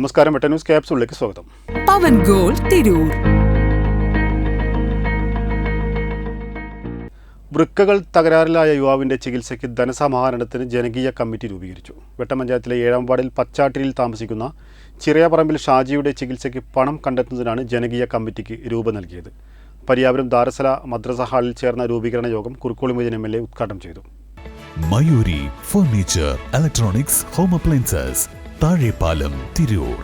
നമസ്കാരം വെട്ട ന്യൂസ് ക്യാപ്സുകളിലേക്ക് സ്വാഗതം. പവൻ ഗോൾ തിരൂർ. വൃക്കകൾ തകരാറിലായ യുവാവിന്റെ ചികിത്സയ്ക്ക് ധനസമാഹരണത്തിന് ജനകീയ കമ്മിറ്റി രൂപീകരിച്ചു. വെട്ടം പഞ്ചായത്തിലെ ഏഴാം വാർഡിൽ പച്ചാട്ടിരിയിൽ താമസിക്കുന്ന ചിറയപറമ്പിൽ ഷാജിയുടെ ചികിത്സയ്ക്ക് പണം കണ്ടെത്തുന്നതിനാണ് ജനകീയ കമ്മിറ്റിക്ക് രൂപം നൽകിയത്. പരിയാപുരം ദാരസല മദ്രസ ഹാളിൽ ചേർന്ന രൂപീകരണ യോഗം കുറുക്കോളി മുജൻ എം എൽ എ ഉദ്ഘാടനം ചെയ്തു. Mayuri furniture electronics home appliances Thazhepalam Tirur.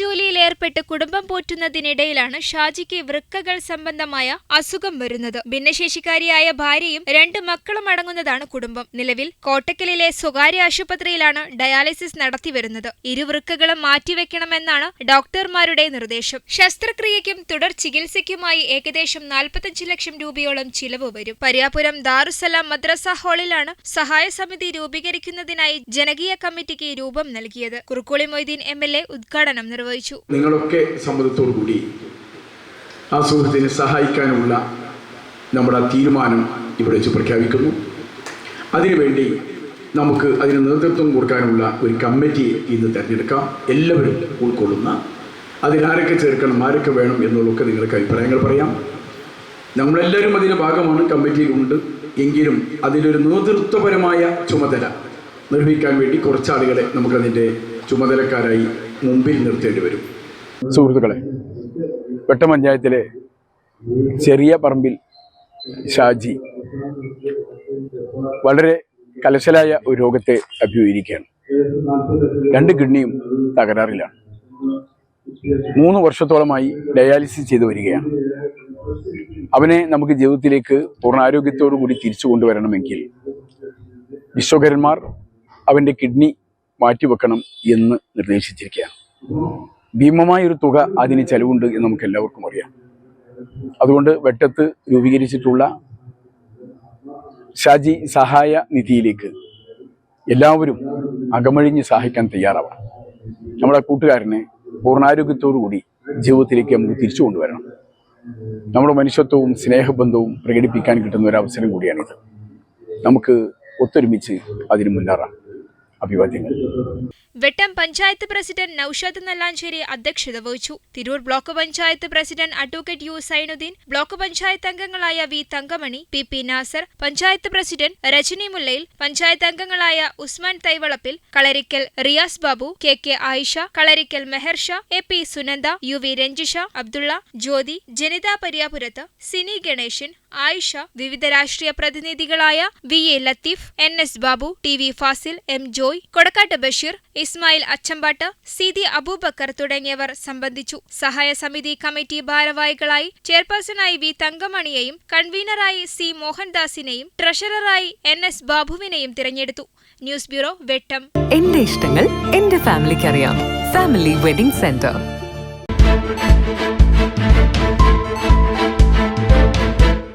ജോലിയിൽ ഏർപ്പെട്ട് കുടുംബം പോറ്റുന്നതിനിടയിലാണ് ഷാജിക്ക് വൃക്കകൾ സംബന്ധമായ അസുഖം വരുന്നത്. ഭിന്നശേഷിക്കാരിയായ ഭാര്യയും രണ്ട് മക്കളും അടങ്ങുന്നതാണ് കുടുംബം. നിലവിൽ കോട്ടക്കലിലെ സ്വകാര്യ ആശുപത്രിയിലാണ് ഡയാലിസിസ് നടത്തിവരുന്നത് ഇരു വൃക്കകളും മാറ്റിവെക്കണമെന്നാണ് ഡോക്ടർമാരുടെ നിർദ്ദേശം. ശസ്ത്രക്രിയയ്ക്കും തുടർ ചികിത്സയ്ക്കുമായി ഏകദേശം നാൽപ്പത്തഞ്ച് ലക്ഷം രൂപയോളം ചിലവ് വരും. പരിയാപുരം ദാറുസലാം മദ്രസ ഹാളിലാണ് സഹായ സമിതി രൂപീകരിക്കുന്നതിനായി ജനകീയ കമ്മിറ്റിക്ക് രൂപം നൽകിയത്. Kurukkoli Moideen M L A ഉദ്ഘാടനം നിർവഹിച്ചു. നിങ്ങളൊക്കെ സമ്മതത്തോടു കൂടി ആ സുഹൃത്തിനെ സഹായിക്കാനുള്ള നമ്മുടെ തീരുമാനം ഇവിടെ വെച്ച് പ്രഖ്യാപിക്കുന്നു. അതിനുവേണ്ടി നമുക്ക് അതിന് നേതൃത്വം കൊടുക്കാനുള്ള ഒരു കമ്മിറ്റി ഇന്ന് തിരഞ്ഞെടുക്കാം. എല്ലാവരും ഉൾക്കൊള്ളുന്ന അതിലാരൊക്കെ ചേർക്കണം ആരൊക്കെ വേണം എന്നുള്ളതൊക്കെ നിങ്ങൾക്ക് അഭിപ്രായങ്ങൾ പറയാം. നമ്മളെല്ലാവരും അതിന്റെ ഭാഗമാണ് കമ്മിറ്റിയിലുണ്ട്. എങ്കിലും അതിലൊരു നേതൃത്വപരമായ ചുമതല നിർവഹിക്കാൻ വേണ്ടി കുറച്ചാളുകളെ നമുക്കതിന്റെ ചുമതലക്കാരായി മുമ്പിൽ നിർത്തേണ്ടി വരും. സുഹൃത്തുക്കളെ വെട്ടപഞ്ചായത്തിലെ ചെറിയ പറമ്പിൽ ഷാജി വളരെ കലശലായ ഒരു രോഗത്തെ അഭിമുഖീകരിക്കുകയാണ്. രണ്ട് കിഡ്നിയും തകരാറിലാണ്. മൂന്ന് വർഷത്തോളമായി ഡയാലിസിസ് ചെയ്തു വരികയാണ്. അവനെ നമുക്ക് ജീവിതത്തിലേക്ക് പൂർണ കൂടി തിരിച്ചു കൊണ്ടുവരണമെങ്കിൽ വിശ്വകരന്മാർ അവന്റെ കിഡ്നി മാറ്റിവെക്കണം എന്ന് നിർദ്ദേശിച്ചിരിക്കുകയാണ്. ഭീമമായ ഒരു തുക അതിന് ചെലവുണ്ട് എന്ന് നമുക്ക് എല്ലാവർക്കും അറിയാം. അതുകൊണ്ട് വെട്ടത്ത് രൂപീകരിച്ചിട്ടുള്ള ഷാജി സഹായ നിധിയിലേക്ക് എല്ലാവരും അകമഴിഞ്ഞ് സഹായിക്കാൻ തയ്യാറാവണം. നമ്മുടെ കൂട്ടുകാരനെ പൂർണാരോഗ്യത്തോടുകൂടി ജീവിതത്തിലേക്ക് നമുക്ക് തിരിച്ചു കൊണ്ടുവരണം. നമ്മുടെ മനുഷ്യത്വവും സ്നേഹബന്ധവും പ്രകടിപ്പിക്കാൻ കിട്ടുന്ന ഒരു അവസരം കൂടിയാണിത്. നമുക്ക് ഒത്തൊരുമിച്ച് അതിന് മുന്നേറാം. അഭിവാദ്യങ്ങൾ. വെട്ടം പഞ്ചായത്ത് പ്രസിഡന്റ് നൌഷാദ് നല്ലാഞ്ചേരി അധ്യക്ഷത വഹിച്ചു. Tirur block panchayat president advocate U Zainuddin block panchayat അംഗങ്ങളായ V Thankamani P P Nasar panchayat president Rajani Mullayil panchayat അംഗങ്ങളായ Usman Thaivalappil Kalarikkal Riyas Babu K K Ayisha Kalarikkal Meharsha A P Sunanda U V Ranjisha Abdulla Jyothi Janitha Pariyapurath Sini Ganeshan Ayisha വിവിധ രാഷ്ട്രീയ പ്രതിനിധികളായ V A Latheef N S Babu T V Fasil M Joy Kodakkat Basheer Ismail Achampatt C Aboobacker തുടങ്ങിയവർ സംബന്ധിച്ചു. സഹായ സമിതി committee ഭാരവാഹികളായി ചെയർപേഴ്സണായി V തങ്കമണിയെയും കൺവീനറായി സി മോഹൻദാസിനെയും ട്രഷററായി എൻ എസ് ബാബുവിനെയും തിരഞ്ഞെടുത്തു. News bureau Vettam. എന്റെ ഇഷ്ടങ്ങൾ എന്റെ ഫാമിലിക്ക് അറിയാം ഫാമിലി വെഡിംഗ് സെന്റർ.